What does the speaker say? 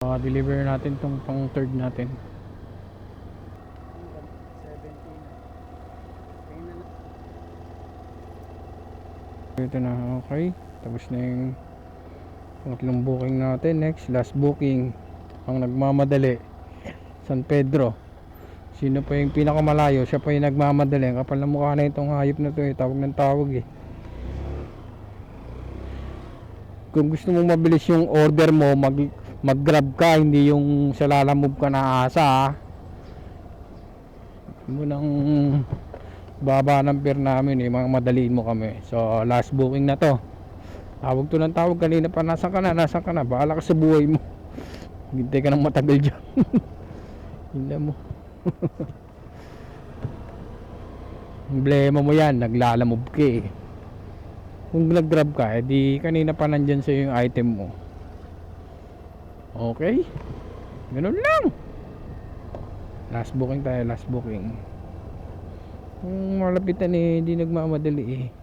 Uh, deliver natin tong pang third natin. 17. Ito na, okay. Tapos na yung pangatlong booking natin. Next, last booking. Ang nagmamadali. San Pedro. Sino pa yung pinakamalayo? Siya pa yung nagmamadali. Ang kapal na mukha na itong hayop na to eh. Tawag ng tawag eh. Kung gusto mong mabilis yung order mo, mag mag-grab ka, hindi yung sa lalamove ka na asa. Huwag mo nang baba ng pier namin eh, mga madaliin mo kami. So, last booking na to. Tawag to ng tawag kanina pa, nasan ka na, nasan ka na, bahala ka sa buhay mo. Hintay ka ng matagal dyan. Hindi mo. Problema mo yan, naglalamove ka eh. Kung nag-grab ka, edi kanina pa nandyan sa yung item mo. Okay? Ganun lang. Last booking tayo, last booking. Kung malapitan eh, hindi nagmamadali eh.